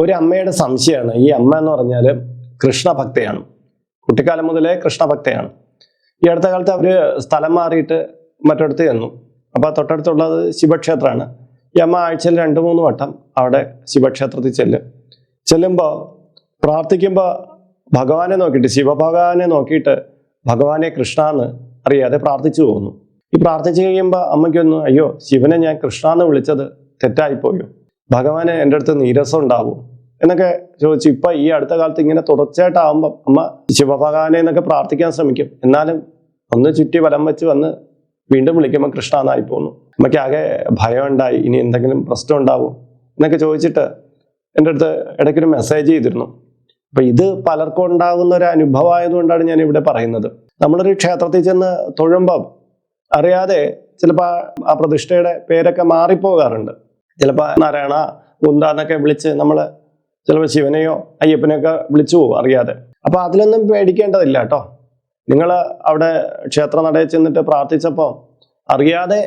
ഒരു അമ്മയുടെ സംശയമാണ്. ഈ അമ്മ എന്ന് പറഞ്ഞാൽ കൃഷ്ണഭക്തയാണ്. കുട്ടിക്കാലം മുതലേ കൃഷ്ണഭക്തയാണ്. ഈ അടുത്ത കാലത്ത് അവർ സ്ഥലം മാറിയിട്ട് മറ്റൊരിടത്ത് ചെന്നു. അപ്പോൾ തൊട്ടടുത്തുള്ളത് ശിവക്ഷേത്രമാണ്. ഈ അമ്മ ആഴ്ചയിൽ രണ്ട് മൂന്ന് വട്ടം അവിടെ ശിവക്ഷേത്രത്തിൽ ചെല്ലും. ചെല്ലുമ്പോൾ പ്രാർത്ഥിക്കുമ്പോൾ ഭഗവാനെ നോക്കിയിട്ട് ശിവഭഗവാനെ നോക്കിയിട്ട് ഭഗവാനെ കൃഷ്ണ എന്ന് അറിയാതെ പ്രാർത്ഥിച്ചു പോകുന്നു. ഈ പ്രാർത്ഥിച്ചു കഴിയുമ്പോൾ അമ്മയ്ക്കൊന്നു അയ്യോ ശിവനെ ഞാൻ കൃഷ്ണ എന്ന് വിളിച്ചത് തെറ്റായിപ്പോയോ? ഭഗവാന് എന്റെ അടുത്ത് നീരസം ഉണ്ടാവും എന്നൊക്കെ ചോദിച്ചു ഇപ്പൊ ഈ അടുത്ത കാലത്ത് ഇങ്ങനെ തുടർച്ചയായിട്ടാവുമ്പം അമ്മ ശിവഭഗവാനെ എന്നൊക്കെ പ്രാർത്ഥിക്കാൻ ശ്രമിക്കും. എന്നാലും ഒന്ന് ചുറ്റി വലം വെച്ച് വന്ന് വീണ്ടും വിളിക്കുമ്പോൾ കൃഷ്ണ എന്നായി പോന്നു. അമ്മയ്ക്ക് ആകെ ഭയം ഉണ്ടായി ഇനി എന്തെങ്കിലും പ്രശ്നം ഉണ്ടാവും എന്നൊക്കെ ചോദിച്ചിട്ട് എന്റെ അടുത്ത് ഇടയ്ക്കൊരു മെസ്സേജ് ചെയ്തിരുന്നു. അപ്പൊ ഇത് പലർക്കും ഉണ്ടാകുന്ന ഒരു അനുഭവമായതുകൊണ്ടാണ് ഞാൻ ഇവിടെ പറയുന്നത്. നമ്മളൊരു ക്ഷേത്രത്തിൽ ചെന്ന് തൊഴുമ്പം അറിയാതെ ചിലപ്പോൾ ആ പ്രതിഷ്ഠയുടെ പേരൊക്കെ മാറിപ്പോകാറുണ്ട്. ചിലപ്പോൾ നാരായണ മുന്ത എന്നൊക്കെ വിളിച്ച് നമ്മൾ ചിലപ്പോൾ ശിവനെയോ അയ്യപ്പനെയൊക്കെ വിളിച്ചു പോകും അറിയാതെ. അപ്പോൾ അതിലൊന്നും പേടിക്കേണ്ടതില്ല കേട്ടോ. നിങ്ങൾ അവിടെ ക്ഷേത്ര നടയിൽ ചെന്നിട്ട് പ്രാർത്ഥിച്ചപ്പോൾ അറിയാതെ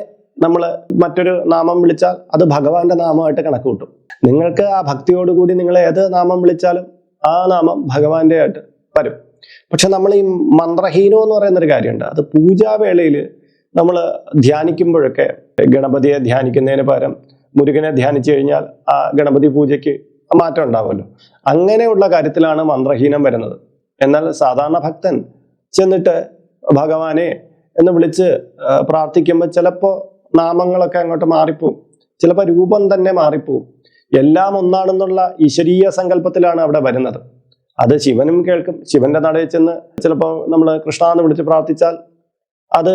നമ്മൾ മറ്റൊരു നാമം വിളിച്ചാൽ അത് ഭഗവാന്റെ നാമമായിട്ട് കണക്ക് കൂട്ടും. നിങ്ങൾക്ക് ആ ഭക്തിയോടുകൂടി നിങ്ങൾ ഏത് നാമം വിളിച്ചാലും ആ നാമം ഭഗവാന്റെ ആയിട്ട് വരും. പക്ഷെ നമ്മൾ ഈ മന്ത്രഹീനം എന്ന് പറയുന്ന ഒരു കാര്യമുണ്ട്. അത് പൂജാവേളയിൽ നമ്മൾ ധ്യാനിക്കുമ്പോഴൊക്കെ ഗണപതിയെ ധ്യാനിക്കുന്നതിന് പകരം മുരുകനെ ധ്യാനിച്ചു കഴിഞ്ഞാൽ ആ ഗണപതി പൂജയ്ക്ക് മാറ്റം ഉണ്ടാവുമല്ലോ. അങ്ങനെയുള്ള കാര്യത്തിലാണ് മന്ത്രഹീനം വരുന്നത്. എന്നാൽ സാധാരണ ഭക്തൻ ചെന്നിട്ട് ഭഗവാനെ എന്ന് വിളിച്ച് പ്രാർത്ഥിക്കുമ്പോൾ ചിലപ്പോൾ നാമങ്ങളൊക്കെ അങ്ങോട്ട് മാറിപ്പോവും. ചിലപ്പോൾ രൂപം തന്നെ മാറിപ്പോവും. എല്ലാം ഒന്നാണെന്നുള്ള ഈശ്വരീയ സങ്കല്പത്തിലാണ് അവിടെ വരുന്നത്. അത് ശിവനും കേൾക്കും. ശിവന്റെ നടയിൽ ചെന്ന് ചിലപ്പോൾ നമ്മൾ കൃഷ്ണ എന്ന് വിളിച്ച് പ്രാർത്ഥിച്ചാൽ അത്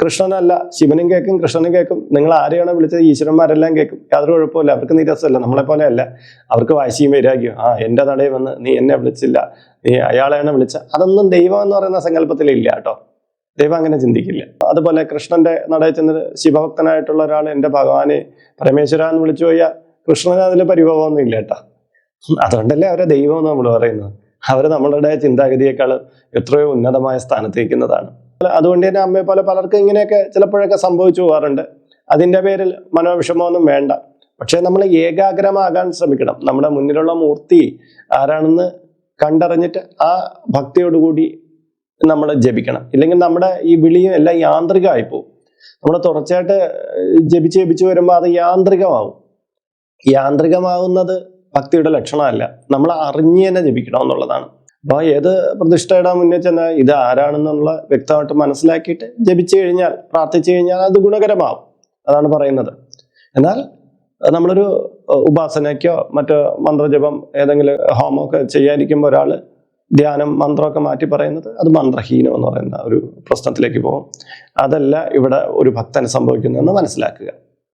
കൃഷ്ണനല്ല ശിവനും കേൾക്കും കൃഷ്ണനും കേൾക്കും നിങ്ങൾ ആരെയാണോ വിളിച്ചത്? ഈശ്വരന്മാരെല്ലാം കേൾക്കും യാതൊരു കുഴപ്പമില്ല അവർക്ക് നിരസമല്ല. നമ്മളെ പോലെ അല്ല അവർക്ക് വാശിയും വൈരാഗ്യം ആ എന്റെ തടയിൽ വന്ന് നീ എന്നെ വിളിച്ചില്ല. നീ അയാളെയാണ് വിളിച്ച. അതൊന്നും ദൈവം എന്ന് പറയുന്ന സങ്കല്പത്തിലില്ല കേട്ടോ. ദൈവം അങ്ങനെ ചിന്തിക്കില്ല. അതുപോലെ കൃഷ്ണന്റെ നടയിൽ ചെന്ന് ശിവഭക്തനായിട്ടുള്ള ഒരാൾ എന്റെ ഭഗവാനെ പരമേശ്വര എന്ന് വിളിച്ചു പോയാൽ കൃഷ്ണന് അതിൽ പരിഭവമൊന്നും ഇല്ല കേട്ടോ. അതുകൊണ്ടല്ലേ അവരെ ദൈവം നമ്മൾ പറയുന്നത്? അവർ നമ്മളുടെ ചിന്താഗതിയേക്കാൾ എത്രയോ ഉന്നതമായ സ്ഥാനത്തേക്കുന്നതാണ് അതുകൊണ്ട് തന്നെ അമ്മയെ പോലെ പലർക്കും ഇങ്ങനെയൊക്കെ ചിലപ്പോഴൊക്കെ സംഭവിച്ചു പോകാറുണ്ട്. അതിന്റെ പേരിൽ മനോവിഷമമൊന്നും വേണ്ട. പക്ഷേ നമ്മൾ ഏകാഗ്രമാകാൻ ശ്രമിക്കണം. നമ്മുടെ മുന്നിലുള്ള മൂർത്തി ആരാണെന്ന് കണ്ടറിഞ്ഞിട്ട് ആ ഭക്തിയോടുകൂടി നമ്മൾ ജപിക്കണം. ഇല്ലെങ്കിൽ നമ്മുടെ ഈ വിളിയും എല്ലാം യാന്ത്രികമായി പോകും. നമ്മൾ തുടർച്ചയായിട്ട് ജപിച്ച് ജപിച്ച് വരുമ്പോൾ അത് യാന്ത്രികമാവും. യാന്ത്രികമാവുന്നത് ഭക്തിയുടെ ലക്ഷണമല്ല. നമ്മൾ അറിഞ്ഞു തന്നെ ജപിക്കണം എന്നുള്ളതാണ് അപ്പോൾ ഏത് പ്രതിഷ്ഠയുടെ മുന്നിൽ ചെന്ന ഇത് ആരാണെന്നുള്ള വ്യക്തമായിട്ട് മനസ്സിലാക്കിയിട്ട് ജപിച്ചു കഴിഞ്ഞാൽ പ്രാർത്ഥിച്ചു കഴിഞ്ഞാൽ അത് ഗുണകരമാവും. അതാണ് പറയുന്നത്. എന്നാൽ നമ്മളൊരു ഉപാസനയ്ക്കോ മറ്റോ മന്ത്രജപം ഏതെങ്കിലും ഹോമമൊക്കെ ചെയ്യാതിരിക്കുമ്പോൾ ഒരാൾ ധ്യാനം മന്ത്രമൊക്കെ മാറ്റി പറയുന്നത് അത് മന്ത്രഹീനം എന്ന് പറയുന്ന ഒരു പ്രശ്നത്തിലേക്ക് പോകും. അതല്ല ഇവിടെ ഒരു ഭക്തന് സംഭവിക്കുന്നതെന്ന് മനസ്സിലാക്കുക.